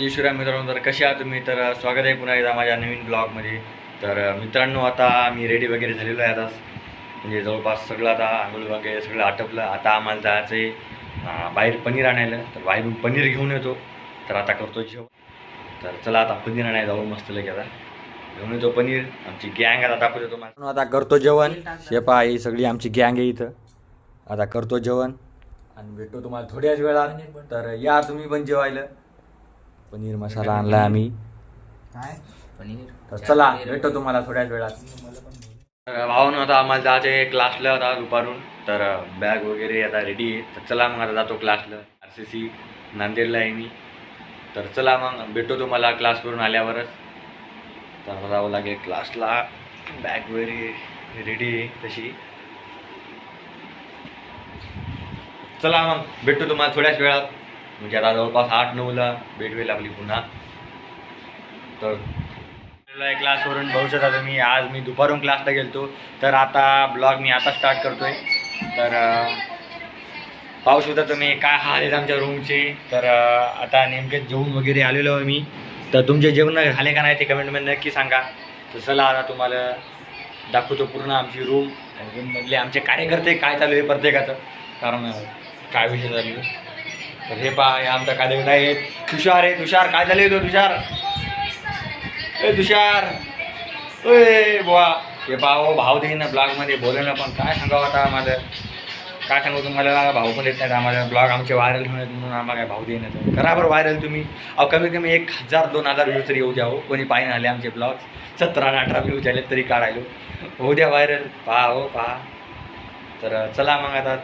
जय श्रीराम मित्रांनो तर कसे आहात तुम्ही? तर स्वागत आहे पुन्हा एकदा माझ्या नवीन ब्लॉगमध्ये. तर मित्रांनो आता मी रेडी वगैरे झालेलो आहे आता. म्हणजे जवळपास सगळं आता आंघोळ वगैरे सगळं आटपलं. आता आम्हाला जायचं आहे बाहेर पनीर आणायला. तर बाहेरून पनीर घेऊन येतो. तर आता करतो जेवण. तर चला आता पनीर आणायला जाऊ मस्त लगे आता. घेऊन येतो पनीर. आमची गँग आता दाखवतो तुम्हाला. आता करतो जेवण. शेपा ही सगळी आमची गँग आहे इथं. आता करतो जेवण. आणि भेटतो तुम्हाला थोड्याच वेळा तर या तुम्ही पण जेवायला. पनीर मसाला आणला आम्ही. काय? पनीर. तर चला भेटतो तुम्हाला थोड्याच वेळात. भावानं आता आम्हाला जायचं आहे क्लासला आता दुपारून. तर बॅग वगैरे आता रेडी आहे. तर चला मग आता जातो क्लासला. आर सी सी नांदेडला आहे मी. तर चला मग भेटतो तुम्हाला क्लास करून आल्यावरच. तर आता जावं लागेल क्लासला. बॅग वगैरे रेडी आहे तशी. चला मग भेटतो तुम्हाला थोड्याच वेळात. म्हणजे आता जवळपास आठ नऊला भेट लागली पुन्हा. तर क्लासवरून बघू शकता तुम्ही आज मी दुपारून क्लासला गेलतो. तर आता ब्लॉग मी आता स्टार्ट करतोय. तर पाहू शकता तुम्ही काय हाल आहेत आमच्या रूमचे तर आता नेमके जेवण वगैरे आलेलो आहे मी. तर तुमचे जेवण झाले का नाही ते कमेंटमध्ये नक्की सांगा. तर चला आता तुम्हाला दाखवतो पूर्ण आमची रूम रूममधले आमचे कार्यकर्ते काय चालू आहे प्रत्येकाचं. कारण काय विषय चालू आहे? तर हे पहा हे आमचा कार्यकर्ता आहे तुषार आहे तुषार. काय झाले तो तुषार? ए तुषार. ए बुवा. हे भाऊ भाव देईन ब्लॉगमध्ये बोले ना पण काय सांगावं आता आम्हाला? काय सांगू तुम्हाला? भाऊ पण येत नाहीत आम्हाला. ब्लॉग आमचे व्हायरल होणार म्हणून आम्हाला काय भाऊ देईन तर करा बरं व्हायरल तुम्ही. अहो कमीत कमी एक हजार दोन हजार व्ह्यूज तरी येऊ द्या हो. कोणी पाहिजे आले आमचे ब्लॉग सतरा आणि अठरा व्ह्यूज आले तरी काढायलो. होऊ द्या व्हायरल पहा हो पहा. तर चला मग आता.